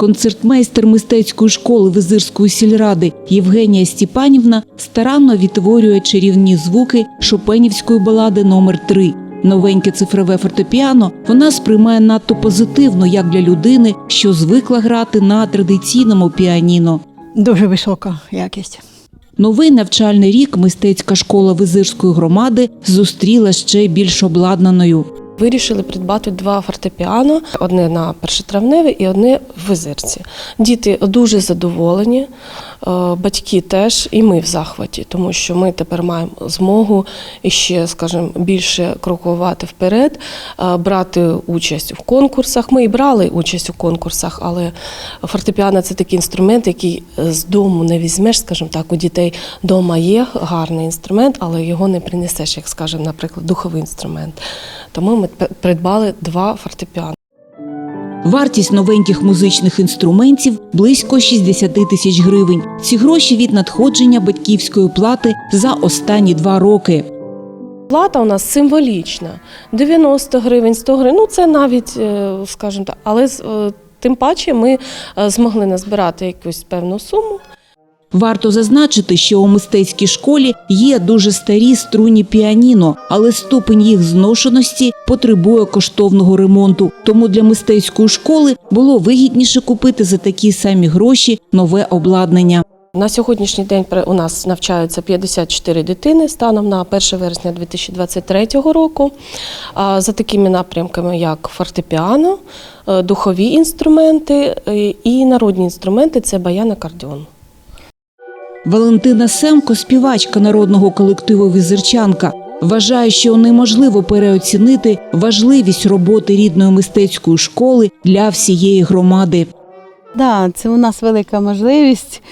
Концертмейстер мистецької школи Визирської сільради Євгенія Степанівна старанно відтворює чарівні звуки шопенівської балади номер 3 Новеньке цифрове фортепіано вона сприймає надто позитивно, як для людини, що звикла грати на традиційному піаніно. Дуже висока якість. Новий навчальний рік мистецька школа Визирської громади зустріла ще більш обладнаною. Вирішили придбати два фортепіано: одне на першотравневе і одне в визирці. Діти дуже задоволені, е, батьки теж, і ми в захваті, тому що ми тепер маємо змогу іще, скажімо, більше крокувати вперед, е, брати участь в конкурсах. Ми і брали участь у конкурсах, але фортепіано це такий інструмент, який з дому не візьмеш, скажімо так, у дітей вдома є гарний інструмент, але його не принесеш, як скажімо, наприклад, духовий інструмент. Тому ми придбали два фортепіано. Вартість новеньких музичних інструментів близько 60 тисяч гривень. Ці гроші від надходження батьківської плати за останні два роки. Плата у нас символічна: 90 гривень, 100 гривень. Ну це навіть, е, скажімо так, але е, тим паче ми е, змогли назбирати якусь певну суму. Варто зазначити, що у мистецькій школі є дуже старі струнні піаніно, але ступень їх зношеності потребує коштовного ремонту. Тому для мистецької школи було вигідніше купити за такі самі гроші нове обладнання. На сьогоднішній день у нас навчаються 54 дитини станом на 1 вересня 2023 року. За такими напрямками, як фортепіано, е, духові інструменти е, і народні інструменти це баян акордеон. Валентина Семко, співачка народного колективу Візерчанка, вважає, що неможливо переоцінити важливість роботи рідної мистецької школи для всієї громади. Да, це у нас велика можливість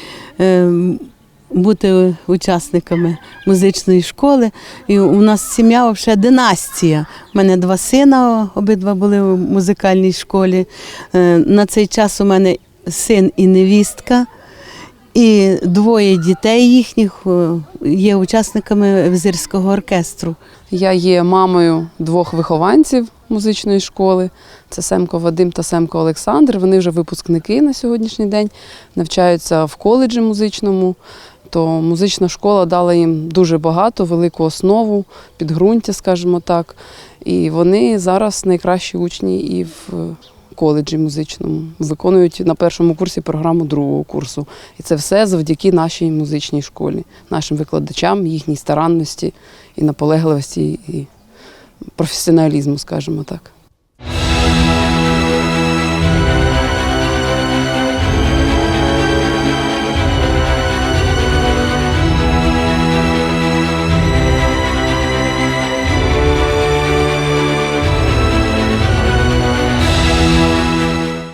е, бути учасниками музичної школи. І у нас сім'я вже династія. У мене два сина, обидва були в музикальній школі. Е, на цей час у мене син і невістка. І двоє дітей їхніх е, є учасниками визирського оркестру. Я є мамою двох вихованців музичної школи. Це Семко Вадим та Семко Олександр. Вони вже випускники на сьогоднішній день, навчаються в коледжі музичному. То музична школа дала їм дуже багато, велику основу, підґрунтя, скажімо так. І вони зараз найкращі учні і в коледжі музичному. Виконують на першому курсі програму другого курсу. І це все завдяки нашій музичній школі, нашим викладачам, їхній старанності і наполегливості, і професіоналізму, скажімо так.